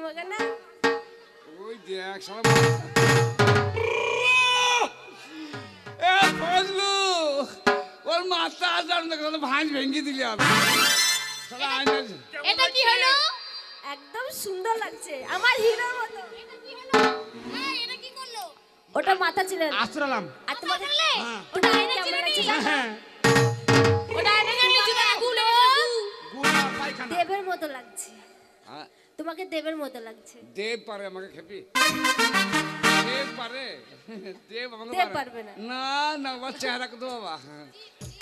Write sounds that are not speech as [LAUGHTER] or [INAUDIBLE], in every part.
তোমাকে না ওই দেখ শালা এ ফজলু ওর মাথা আসার না কোনো ভাঁজ ভেঙে দিলি আমি। শালা আইনা এটা কি হলো? একদম সুন্দর লাগছে আমার হিরোর মতো। এটা কি হলো? হ্যাঁ এটা কি করল? ওটা মাথা ছিল ওটা আয়না? হ্যাঁ। ওটা আয়না ছিল নি, গুলো। পায়খানা। দেবের মতো লাগছে। হ্যাঁ, তোমাকে দেবের মতো লাগছে। দেব পারে আমাকে খেপি। দেব পারে? দেব আমাকে দেব পারবে না। না না ওর চেহারা কত বাবা।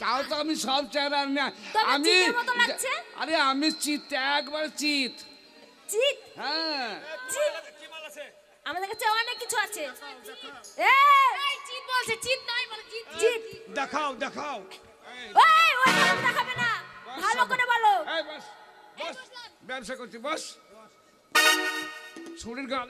তাও তো আমি সব চেহারা আমি আমি চিতের মতো লাগছে? আরে আমি চিত একবার চিত। চিত? হ্যাঁ। চিত? আমাদের কাছে অনেক কিছু আছে। এ! এই চিত বলছে চিত নয় বলে চিত চিত। দেখাও দেখাও। ওই ওই দেখাবে না। ভালো করে বলো। এই বস বস। ব্যবসা করছি বস। ছুরির গাল।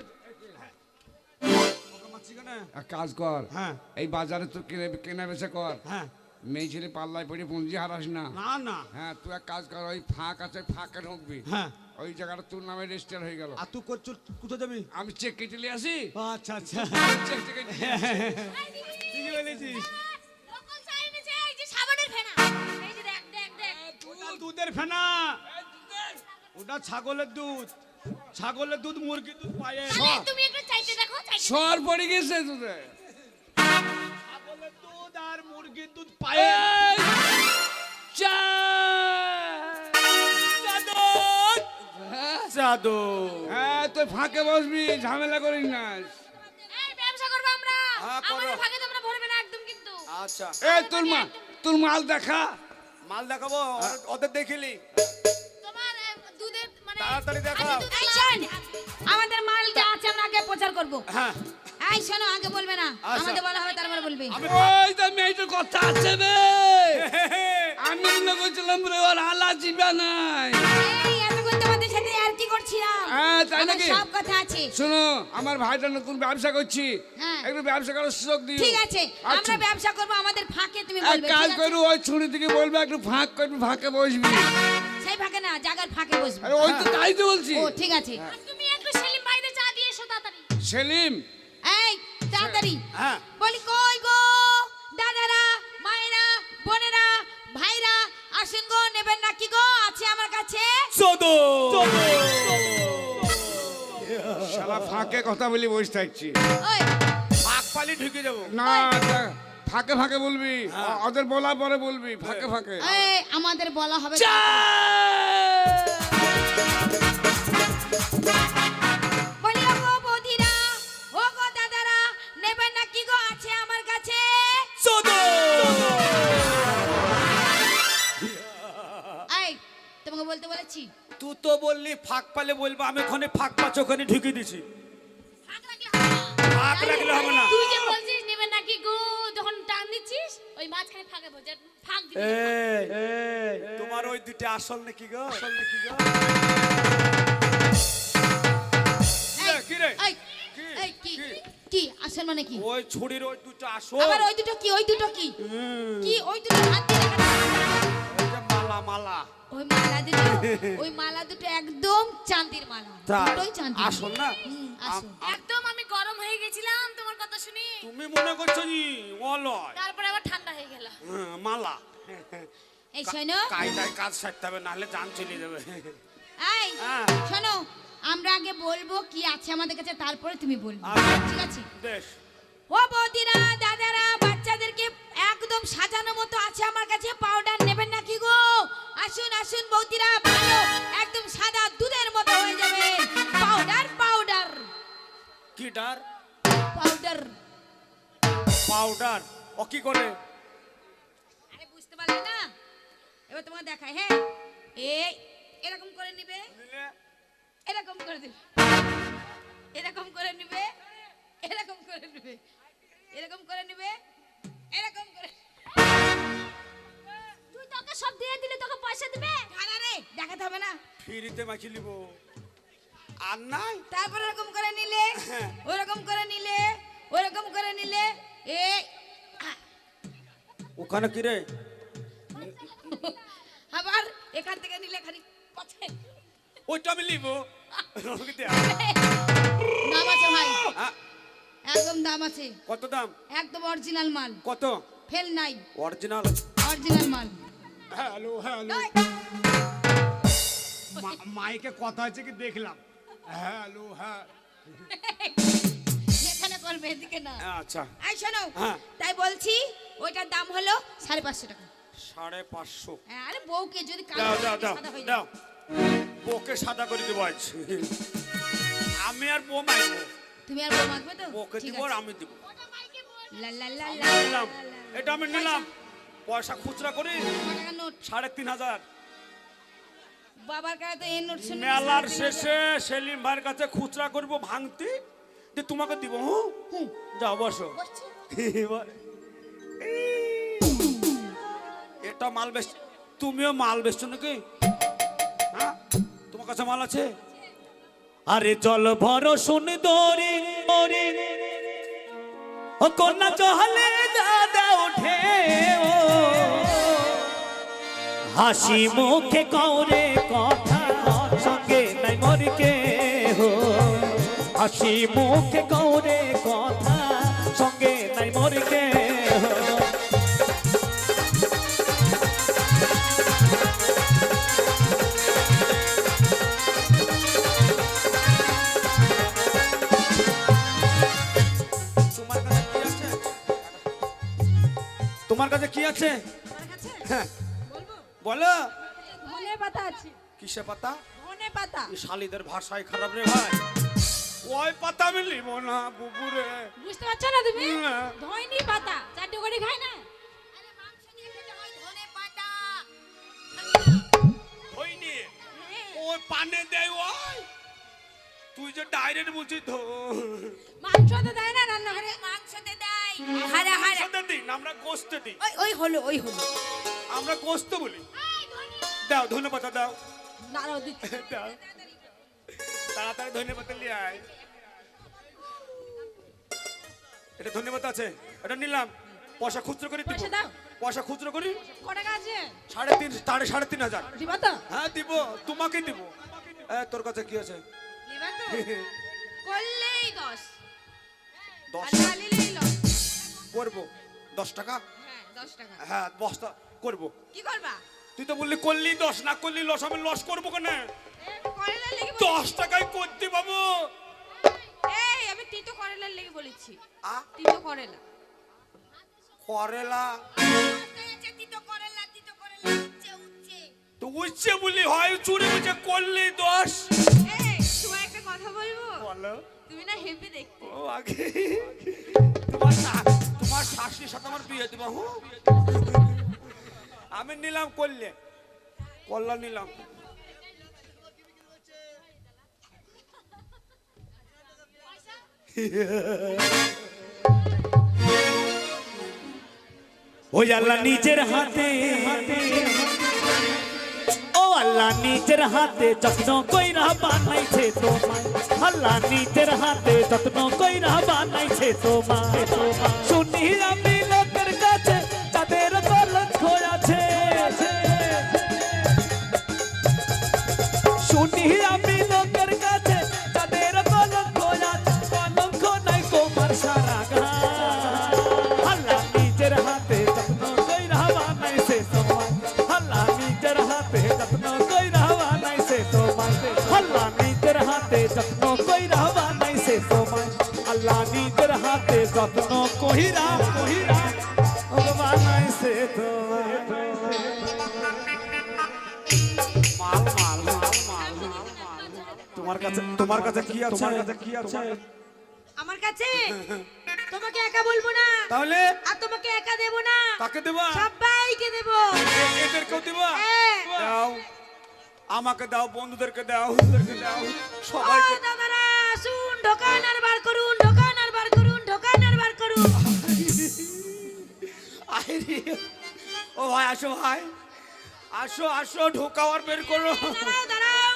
কাজ কর। হ্যাঁ। এই বাজারে তুই কেনে কেনা বেচা কর। হ্যাঁ। মেয়ে ছেলে পাল্লায় পড়ে পুঁজি হারাস না। না না। হ্যাঁ তুই এক কাজ কর ওই ফাঁক আছে ফাঁকে ঢুকবি। হ্যাঁ। ওই জায়গাটা তোর নামে রেজিস্টার হয়ে গেল। আর তুই করছ কোথায় যাবি? আমি চেক কেটে নিয়ে আসি। আচ্ছা আচ্ছা। চেক কেটে নিয়ে ঠিকই বলেছিস। লোকাল চাই এনেছে এই যে সাবানের ফেনা। এই যে দেখ দেখ দেখ। ওটা দুধের ফেনা। ওটা ছাগলের দুধ। ছাগলের দুধ মুরগির দুধ পায়ে তুমি একটু চাইতে দেখো সর পড়ে গেছে তোদের। ছাগলের দুধ আর মুরগির দুধ পায়ে। এই, চা! হ্যাঁ? জাদু হ্যাঁ তুই ফাঁকে বসবি ঝামেলা করিস না। এই ব্যবসা করব আমরা। হ্যাঁ, করো। আমাদের ভাগে তোমরা ভরবে না একদম কিন্তু। আচ্ছা। এ তোর মা তোর মাল দেখা। মাল দেখাবো ওদের- ওদের দেখিলি। তোমার এ, দুধের মানে তাড়াতাড়ি দেখাও। এই শোন আমাদের মাল যা আছে আমরা আগে প্রচার করব। হ্যাঁ। এই শোনো আগে বলবে না। আচ্ছা। আমাদের বলা হবে তারপরে বলবে। ওই তো মেয়েটার কথা আছে বে। আমি মনে করছিলাম রে ওর আলা জিবা নাই। এই এতক্ষণ তোমাদের সাথে আর কি করছিলাম? হ্যাঁ, তাই নাকি? সব কথা আছে। শোনো আমার ভাইটা নতুন ব্যবসা করছি। হ্যাঁ। একটু ব্যবসা করার সুযোগ দিও। ঠিক আছে আচ্ছা। আমরা ব্যবসা করব আমাদের ফাঁকে তুমি বলবে কাজ? করবি ওই ছুরি থেকে বলবে একটু ফাঁক করবি ফাঁকে বসবি। না জায়গার ফাঁকে বসবে। আরে ওই তো তাই তো বলছি। ও ঠিক আছে। তুমি একটু সেলিম ভাইদের চা দিয়ে এসো তাড়াতাড়ি। সেলিম। এই তাড়াতাড়ি। হ্যাঁ। বলি কই গো? দাদারা মায়েরা বোনেরা ভাইরা আসুন গো নেবেন নাকি গো? আছে আমার কাছে। চোদো। শালা ফাঁকে কথা বলি বসে থাকছি। ওই। পাক পালি ঢুকে যাব। না। ফাঁকে ফাঁকে বলবি হ্যাঁ। ওদের বলা পরে বলবি ফাঁকে ফাঁকে। এই আমাদের বলা হবে! ও গো বৌদিরা ও গো দাদারা নেবেন নাকি গো আছে আমার কাছে? চোদো! এই তোমাকে বলতে বলেছি। তুই তো বললি ফাঁক পালে বলব আমি ওখানে ফাঁক পাচ্ছ ওখানে ঢুকে দিছি। ফাঁক রাখলে হবে না। ফাঁক রাখলে হবে না। তুই যে বলছিস নেবেন নাকি গো? যখন ওই মাঝখানে ফাঁকে বসে ফাঁক দিবি। তোমার ওই দুটো আসল নাকি গো? আসল নাকি গো? কি রে? এই, কি? কি কি? কি? আসল মানে কি? ওই ছুরির ওই দুটো আসল। আবার ওই দুটো কি? ওই দুটো কি? কি? ওই দুটো হাত দিয়ে দেখা মালা মালা। ওই মালা দুটো [LAUGHS] ওই মালা দুটো একদম চাঁদির মালা। দুটোই চাঁদির। আসল না? হুম, আসল। আম- একদম আমি গরম হয়ে গেছিলাম তোমার কথা শুনি। তুমি মনে করছ নি? অলয় তারপরে আবার ঠান্ডা হয়ে গেল হ্যাঁ, মালা। এই শোনো। কায়দায় কাজ সারতে হবে নাহলে জান চলে যাবে। এই হ্যাঁ। শোনো আমরা আগে বলব কি আছে আমাদের কাছে তারপরে তুমি বলবে। আচ্ছা। ঠিক আছে? বেশ। ও বৌদিরা দাদারা বাচ্চাদেরকে একদম সাজানো মতো আছে আমার কাছে পাউডার নেবেন নাকি গো? আসুন আসুন বৌদিরা ভালো একদম সাদা দুধের মতো হয়ে যাবে। Powder powder. কি ডার? পাউডার। পাউডার। ও কি করে? এবার তোমাকে দেখাই হ্যাঁ? এই এরকম করে নিবে। এরকম করে দিবে। এরকম করে নিবে। এরকম করে নিবে। এরকম করে নিবে। এরকম করে তুই তোকে সব দিয়ে দিলে তোকে পয়সা দিবে? আরে রে দেখাতে হবে না। ফিরিতে মাখি লিব আর নাই? তারপর এরকম করে নিলে [LAUGHS] ওরকম করে নিলে ওরকম করে নিলে এই ওখানে কি রে? আবার এখান থেকে নিলে খালি পথে। ওইটা আমি দে। দাম আছে ভাই। একদম দাম আছে। কত দাম? একদম অরিজিনাল মাল। কত? ফেল নাই। অরিজিনাল অরিজিনাল মাল। Hello hello. মাইকে কথা আছে কি দেখলাম। হ্যালো হ্যাঁ। [LAUGHS] এখানে করবে এদিকে না। আচ্ছা। আই শোনো হ্যাঁ। তাই বলছি ওইটার দাম হলো সাড়ে পাঁচশো টাকা। সাড়ে পাঁচশো। হ্যাঁ, আরে বউকে যদি দাও দাও দাও দাও। বউকে সাদা করে দেবো আজ। আমি আর বউ মাইবো তুমি আর বউ মাখবে তো? বউকে দিব আর আমি দিব। লা লা লা লা। এটা আমি নিলাম। পয়সা খুচরা করি সাড়ে তিন হাজার। বাবার কাছে তো এই নোট শুনে মেলার শেষে সেলিম ভাইয়ের কাছে খুচরা করব ভাঙতি যে তোমাকে দিব হুঁ? হুম। যাও বসো। [LAUGHS] এবার এটা মাল বেচ তুমিও মাল বেচছো নাকি? হ্যাঁ? তোমার কাছে মাল আছে? আরে জল ভর সুন্দরী ও কন্যা চহলে দাদা ওঠে ও। হাসি মুখে কৌরে কথা সঙ্গে নাই মরকে হো হাসি মুখে কৌরে আছে? হ্যাঁ। বলো। ধনে পাতা আছে। কিসে পাতা? ধনে পাতা। শালিদের ভাষায় খারাপ রে ভাই। ওই পাতা আমি লিব না বুবুরে। বুঝতে পারছ না তুমি। ধইনি পাতা। চারটে করে খায় না? হইনি ওই পানে দেয় ওই। তুই যে ডাইরেক্ট বুঝি তো মাংস তো দেয় না রান্নাঘরে। মাংসতে দেয়। হারে হারে। সাথে দিন আমরা গোস্ত দিই। ওই ওই হলো ওই হলো। আমরা গোস্ত বলি। দাও ধন্যবাদ দাও। দিচ্ছি। দাও। তাড়াতাড়ি ধন্যবাদ নিয়ে আয়। এটা ধন্যবাদ আছে এটা নিলাম। পয়সা খুচরো করে দিব। পয়সা দাও। পয়সা খুচরো করি? সাড়ে তিন সাড়ে সাড়ে তিন হাজার। দিবা তো? হ্যাঁ দিব। তোমাকে দিব। তোর কাছে কি আছে? তো করলেই দশ। দশ। আর ঢালিলেই লস। করব। দশ টাকা? হ্যাঁ দশ টাকা। হ্যাঁ বস্তা করব। কি করবা? তুই তো বললি করলি দশ না করলি লস। আমি লস করব কেন? দশ টাকায় করতে বাবু এই আমি তিতো করেলার লেগে বলেছি। আ? তিতো করেলা। করেলা? তো উচ্ছে বলি হয় চুরি বুঝে করলি দশ। কথা বলব? বলো। তুমি না হেভি দেখতে। ও আগে। তোমার তোমার শাশুড়ির সাথে আমার বিয়ে দিবা হু আমি নিলাম করলে কল্লা নিলাম। ওই আল্লাহ নিজের হাতে আল্লাহ নিজের হাতে যত্ন কইরা বানাইছে তোমায়। আল্লাহ নিজের হাতে যত্ন কইরা বানাইছে তোমায়। শুনি আমি যত্ন কইরা কইরা ও বানাইছে তোমায় মাল মাল মাল মাল মাল তোমার কাছে তোমার কাছে কি আছে? তোমার কাছে কি আছে? আমার কাছে? তোমাকে একা বলব না। তাহলে? আর তোমাকে একা দেব না। কাকে দেবা? সবাইকে দেব। এদেরকেও দিবা? হ্যাঁ। দাও। আমাকে দাও বন্ধুদেরকে দাও। দাও সবাইকে দাদারা শুন ঢোকান আর বার করুন। ও ভাই আসো ভাই। আসো আসো ঢোকাও আর বের করো। দাঁড়াও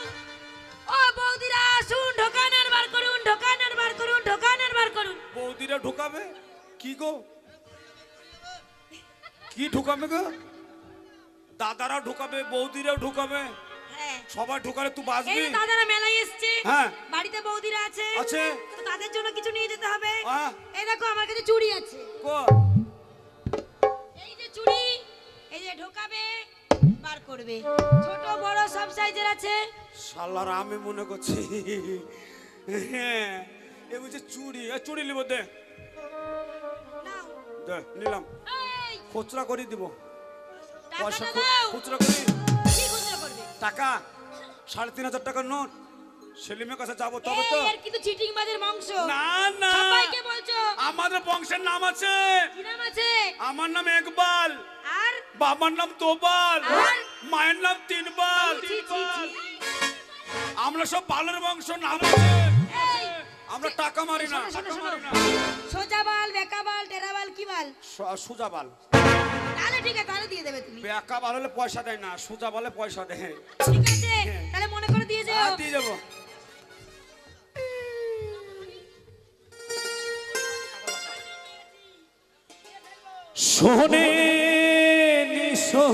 ও বৌদিরা শুন ঢোকান আর বার করুন ঢোকান আর বার করুন ঢোকান আর বার করুন। বৌদিরা ঢোকাবে? কি গো? কি ঢোকাবে গো? দাদারাও ঢোকাবে বৌদিরাও ঢোকাবে। হ্যাঁ। সবাই ঢোকালে তুই বাঁচবি। দাদারা মেলায় এসছে। হ্যাঁ। বাড়িতে বৌদিরা আছে। আছে। তো তাদের জন্য কিছু নিয়ে যেতে হবে। এই দেখো আমার কাছে চুড়ি আছে। কো? চুড়ি এই যে ঢোকাবে বার করবে। ছোট বড় সব সাইজের আছে। শালার আমি মনে করছি হ্যাঁ এ বলছে চুড়ি এ চুড়ি নিব দে। দে নিলাম। খুচরা করে দিব। পয়সা খুচরা করি। টাকা সাড়ে তিন হাজার টাকার নোট। সেলিমের কাছে যাব তবে তো। এর কিন্তু চিটিং বাজের মাংস। না না। সবাইকে বলছো? আমাদের বংশের নাম আছে। কি নাম আছে? আমার নাম একবাল। আর? বাবার নাম দোবাল আর? মায়ের নাম তিনবাল। ছি। আমরা সব বালের বংশ নাম আছে। আমরা টাকা মারি না। সোজা বাল বেকা বাল টেরা বাল কি বাল? সোজা বাল। তাহলে ঠিক আছে তাহলে দিয়ে দেবে তুমি। বেকা বাল হলে পয়সা দেয় না সোজা বালে পয়সা দেয়। ঠিক আছে তাহলে মনে করে দিয়ে যাও। দিয়ে যাব শোনে নিশো